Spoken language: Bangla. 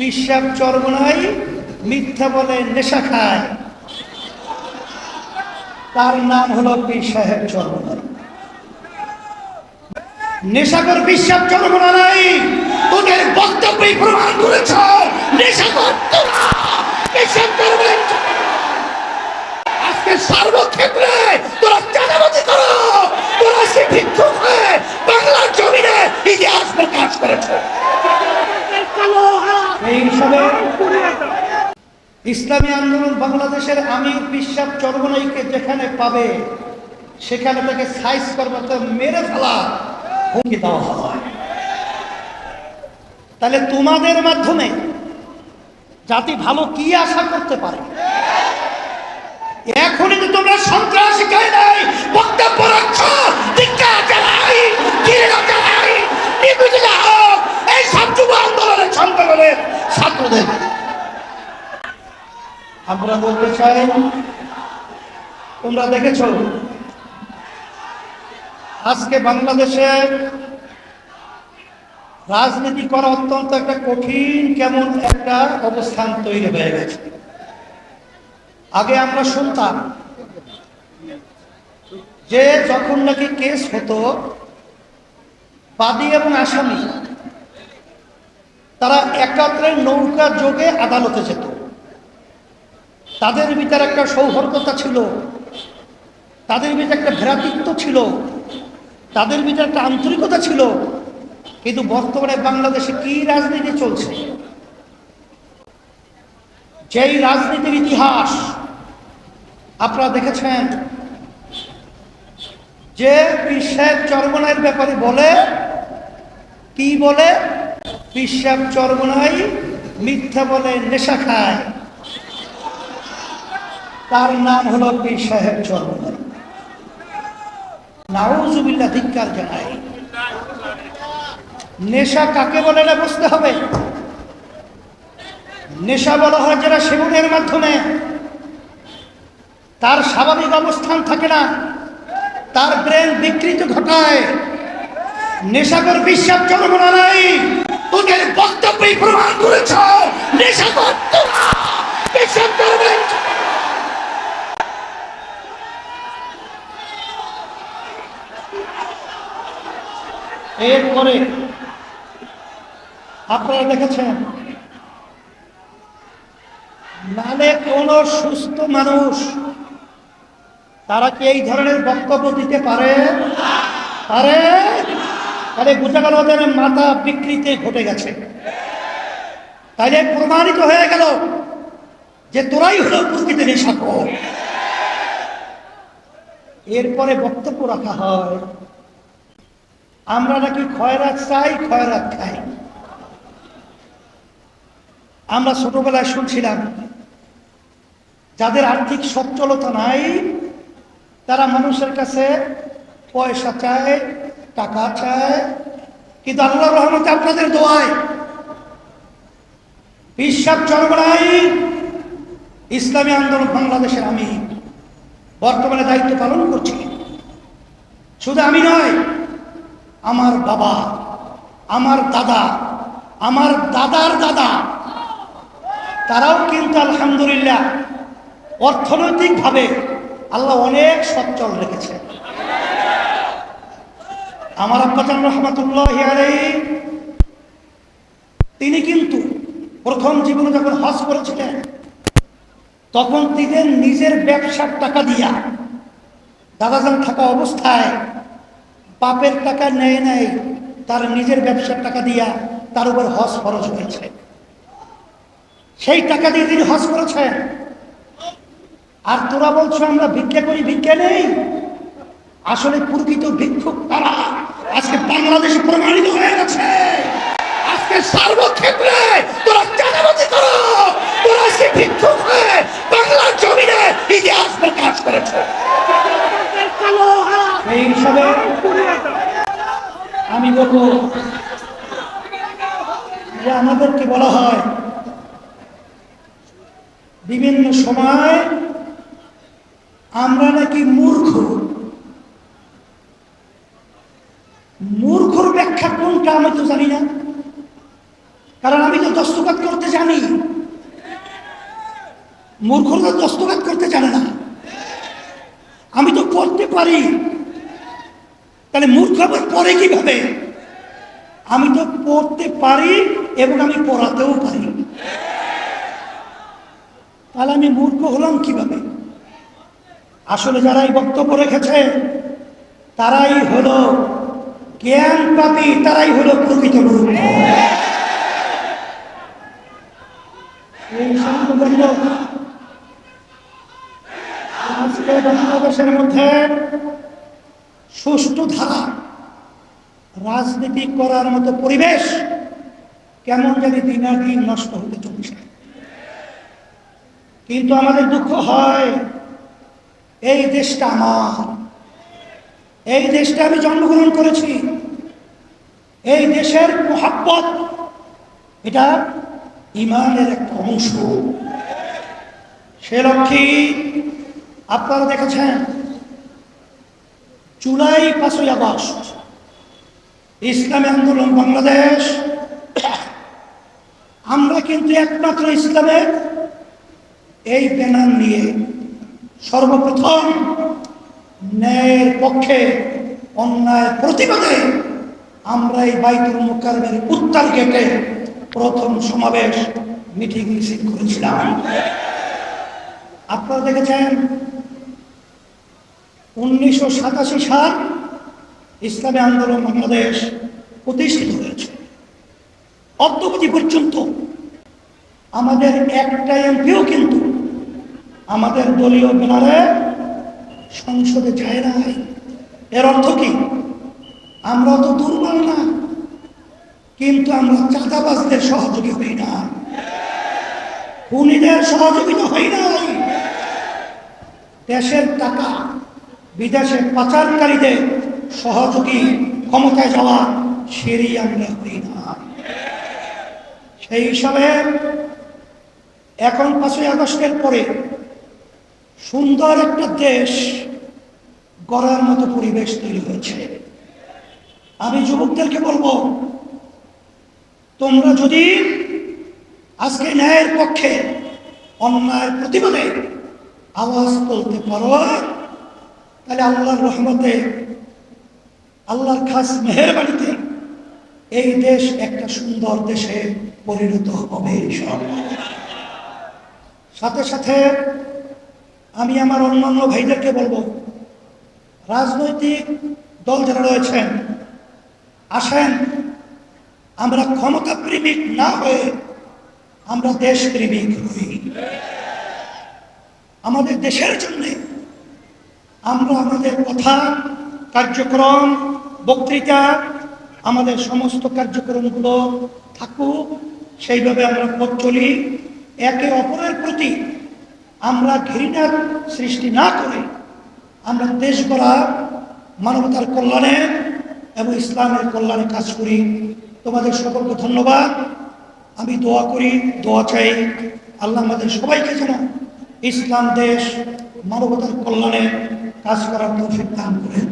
পিসাব চর্বনাই মিথ্যা বলে নেশা খায়। তার নাম হলো পীর সাহেব চর্বনাই নেশাকর বিশ্বাস চর্ম নাই তোদের বক্তব্যই প্রমাণ করেছ। নেশাকর তোরা বিশ্বাস চর্বনাই আজকে সর্বক্ষেত্রে তোরা চাঁদাবাজি করো তোরা সে ভিক্ষুক হয়ে বাংলার জমিনে ইতিহাস প্রকাশ করেছে এই হিসাবে ইসলামী আন্দোলন বাংলাদেশের আমির বিশ্বাস চর্বনাইকে যেখানে পাবে, সেখানে তাকে সাইজ করবাতে মেরে ফেলা হুমকি দেওয়া হয়। তাহলে তোমাদের মাধ্যমে জাতি ভালো কি আশা করতে পারে? এখনই তো তোমরা সন্ত্রাসী কে নাই। বক্তব্য রাখছ জানাই ঘৃণা জানাই নিবেদিত হোক। এই সব যুব আন্দোলনের সংগঠনের ছাত্রদের আমরা বলতে চাই, তোমরা দেখেছ? আজকে বাংলাদেশে রাজনীতি করা অত্যন্ত একটা কঠিন, কেমন একটা অবস্থান তৈরি হয়ে গেছে। আগে আমরা শুনতাম যে যখন নাকি কেস হতো, বাদী এবং আসামি, তারা একাত্রে নৌকা যোগে আদালতে যেত। তাদের ভিতরে একটা সৌহার্দ্যতা ছিল। তাদের ভিতরে একটা ভ্রাতৃত্ব ছিল। তাদের ভিতরে একটা আন্তরিকতা ছিল। কিন্তু বর্তমানে বাংলাদেশে কি রাজনীতি চলছে? যেই রাজনীতির ইতিহাস আপনারা দেখেছেন, যে পিসাব চর্বনাইয়ের ব্যাপারে বলে, কি বলে? পিসাব চর্বনাই মিথ্যা বলে নেশা খায়। তার নাম হলো পীর সাহেব চর্মনাই নাউজুবিল্লা ধিক্কার জানাই। নেশা কাকে বলে না বুঝতে হবে? নেশা বলা হয় যারা সেবনের মাধ্যমে। তার স্বাভাবিক অবস্থান থাকে না, তার ব্রেন বিকৃত ঘটায়। নেশাকর বিশ্বাস চলবনা নাই। তোদের বক্তব্যই প্রমাণ করেছ, নেশাকর বিশ্বাস এরপরে আপনারা দেখেছেন, নালে কোন সুস্থ মানুষ, তারা কি এই ধরনের বক্তব্য দিতে পারে? পারে? তাহলে বোঝা গেল মাথা বিকৃতি ঘটে গেছে। তাইলে প্রমাণিত হয়ে গেল যে তোরাই হলো প্রকৃতি নেশাখোর এরপরে বক্তব্য রাখা হয় আমরা নাকি খয়রাত চাই, খয়রাত খাই। আমরা ছোটবেলায় শুনছিলাম, যাদের আর্থিক সচ্ছলতা নাই, তারা মানুষের কাছে পয়সা চায়, টাকা চায়, কিন্তু আল্লাহ রহমতে আপনাদের দোয়ায় বিশ্বাস চরমরাই ইসলামী আন্দোলন বাংলাদেশের আমি বর্তমানে দায়িত্ব পালন করছি। শুধু আমি নয় আমার বাবা, আমার দাদা, আমার দাদার দাদা, তারাও কিন্তু আলহামদুলিল্লাহ অর্থনৈতিকভাবে আল্লাহ অনেক সচ্ছল রেখেছে। আমার আব্বাজান রহমতুল্লাহ তিনি কিন্তু প্রথম জীবনে যখন হজ করেছিলেন, তখন তিনি নিজের ব্যবসার টাকা দিয়া দাদাজান থাকা অবস্থায় পাপের টাকা নেয় নেয় তার নিজের ব্যবসার টাকা দিয়া তার উপর হজ খরচ হয়েছে। সেই টাকা দিয়ে তিনি হজ করেছেন। আর তোরা বলছো আমরা ভিক্ষা করি, ভিক্ষা নেই? আসলে প্রকৃত ভিক্ষুক তারা আজকে বাংলাদেশে প্রমাণিত হয়ে গেছে। আজকে সর্বক্ষেত্রে তোরা চাঁদাবাজি করো। তোরা আজকে ভিক্ষুক হয়ে বাংলার জমিনে ইতিহাস প্রকাশ করেছে। এই হিসাবে আমি বলব যে আমাদেরকে বলা হয় বিভিন্ন সময় আমরা নাকি মূর্খ। মূর্খর ব্যাখ্যা কোনটা আমি তো জানি না। কারণ আমি তো দস্তখত করতে জানি। মূর্খরা দস্তখত করতে জানে না। আমি তো পড়তে পারি। তাহলে মূর্খ আবার পড়ে কীভাবে? আমি তো পড়তে পারি এবং আমি পড়াতেও পারি। তাহলে আমি মূর্খ হলাম কীভাবে? আসলে যারা এই বক্তব্য রেখেছে, তারাই হলো জ্ঞান পাপি তারাই হলো প্রকৃত মূর্খ বাংলাদেশের মধ্যে সুষ্ঠু ধারা। রাজনীতি করার মতো পরিবেশ কেমন জানি দিনের দিন নষ্ট হতে চলছে। কিন্তু আমাদের দুঃখ হয়, এই দেশটা আমার। এই দেশটা আমি জন্মগ্রহণ করেছি। এই দেশের মোহাব্বত, এটা ইমানের একটা অংশ। সে লক্ষ্যে আপনারা দেখেছেন জুলাই পাঁচই আগস্ট, ইসলামী আন্দোলন বাংলাদেশ। আমরা কিন্তু একমাত্র ইসলামের এই ব্যানার নিয়ে সর্বপ্রথম ন্যায়ের পক্ষে অন্যায় প্রতিবাদে আমরা এই বাইতুল মুকারমের উত্তর গেটে প্রথম সমাবেশ মিটিং মিছিল করেছিলাম। আপনারা দেখেছেন উনিশশো সাতাশি সাল ইসলামী আন্দোলন বাংলাদেশ প্রতিষ্ঠিত হয়েছে। অদ্যবধি পর্যন্ত আমাদের একটা এমপিও কিন্তু আমাদের দলীয় ব্যানারে সংসদে যায় নাই। এর অর্থ কি? আমরা তো দুর্বল না, কিন্তু আমরা চাঁদাবাজদের সহযোগী হই না। খুনিদের সহযোগিতা হই নাই। দেশের টাকা বিদেশে পাচারকারীদের সহযোগী ক্ষমতায় যাওয়া সেরই আমরা হই না। সেই হিসাবে এখন পাঁচই আগস্টের পরে সুন্দর একটা দেশ গড়ার মতো পরিবেশ তৈরি হয়েছে। আমি যুবকদেরকে বলব, তোমরা যদি আজকে ন্যায়ের পক্ষে অন্যায়ের প্রতিবাদে আওয়াজ তুলতে পারো তাহলে আল্লাহর রহমতে, আল্লাহর খাস মেহরবানিতে এই দেশ একটা সুন্দর দেশে পরিণত হবে। সাথে সাথে আমি আমার অন্যান্য ভাইদেরকে বলব, রাজনৈতিক দল যারা রয়েছেন, আসেন, আমরা ক্ষমতা প্রেমিক না হয়ে আমরা দেশ প্রেমিক হই আমাদের দেশের জন্য আমরা আমাদের কথা, কার্যক্রম, বক্তৃতা, আমাদের সমস্ত কার্যক্রমগুলো থাকুক, সেইভাবে আমরা পথ চলি। একে অপরের প্রতি আমরা ঘৃণার সৃষ্টি না করে আমরা দেশ গড়া মানবতার কল্যাণে এবং ইসলামের কল্যাণে কাজ করি। তোমাদের সকলকে ধন্যবাদ। আমি দোয়া করি, দোয়া চাই আল্লাহ আমাদের সবাইকে যেন ইসলাম দেশ মানবতার কল্যাণে কাজ করার তৌফিক দান করেন।